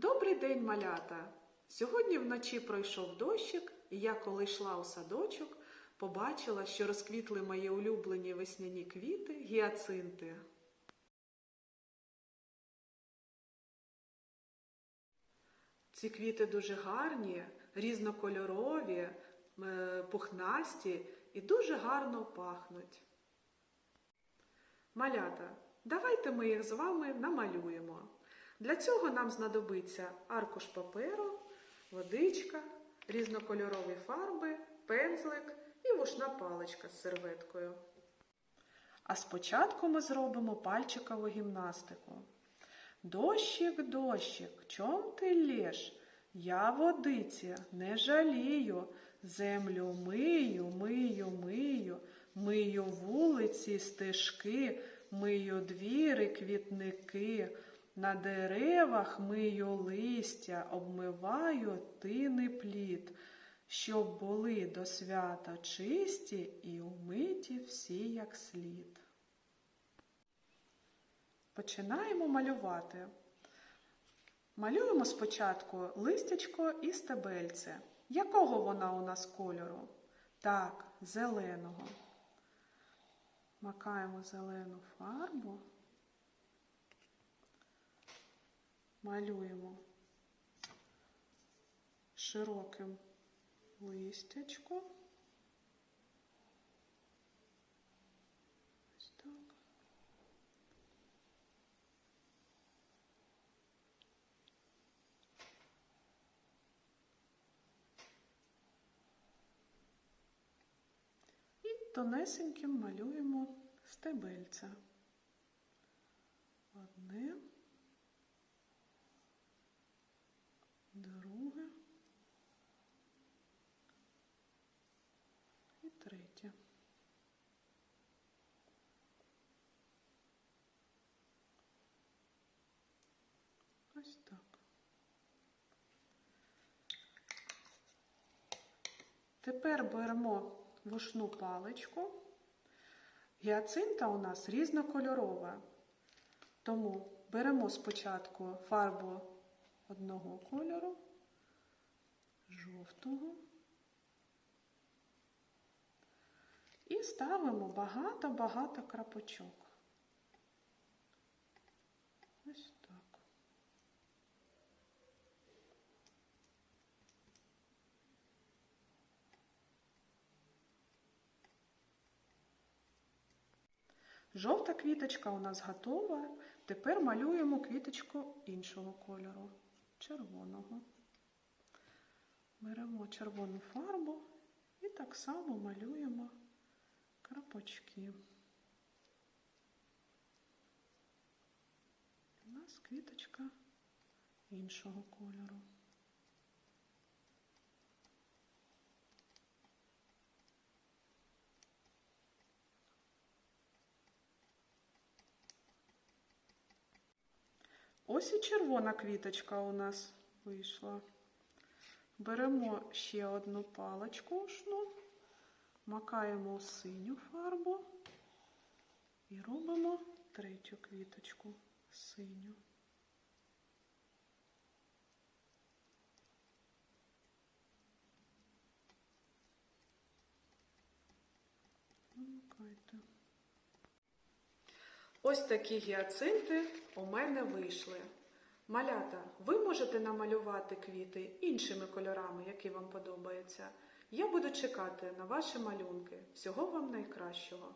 Добрий день, малята! Сьогодні вночі пройшов дощик, і я, коли йшла у садочок, побачила, що розквітли мої улюблені весняні квіти гіацинти. Ці квіти дуже гарні, різнокольорові, е, пухнасті і дуже гарно пахнуть. Малята, давайте ми їх з вами намалюємо. Для цього нам знадобиться аркуш паперу, водичка, різнокольорові фарби, пензлик і вушна паличка з серветкою. А спочатку ми зробимо пальчикову гімнастику. Дощик, дощик, чом ти лєш? Я водиці не жалію, землю мию, мию, мию, мию вулиці, стежки, мию двіри, квітники, на деревах мию листя, обмиваю тини плід, щоб були до свята чисті і умиті всі як слід. Починаємо малювати. Малюємо спочатку листячко і стебельце. Якого вона у нас кольору? Так, зеленого. Макаємо зелену фарбу. Малюємо широким листячко. Ось так. Тонесеньким малюємо стебельця. Одне, третє. Ось так. Тепер беремо вушну паличку. Гіацинта у нас різнокольорова. Тому беремо спочатку фарбу одного кольору, жовтого. І ставимо багато-багато крапочок. Ось так. Жовта квіточка у нас готова. Тепер малюємо квіточку іншого кольору, червоного. Беремо червону фарбу і так само малюємо крапочки. У нас квіточка іншого кольору. Ось і червона квіточка у нас вийшла. Беремо ще одну паличку ушну, макаємо синю фарбу і робимо третю квіточку синю. Ось такі гіацинти у мене вийшли. Малята, ви можете намалювати квіти іншими кольорами, які вам подобаються. Я буду чекати на ваші малюнки. Всього вам найкращого!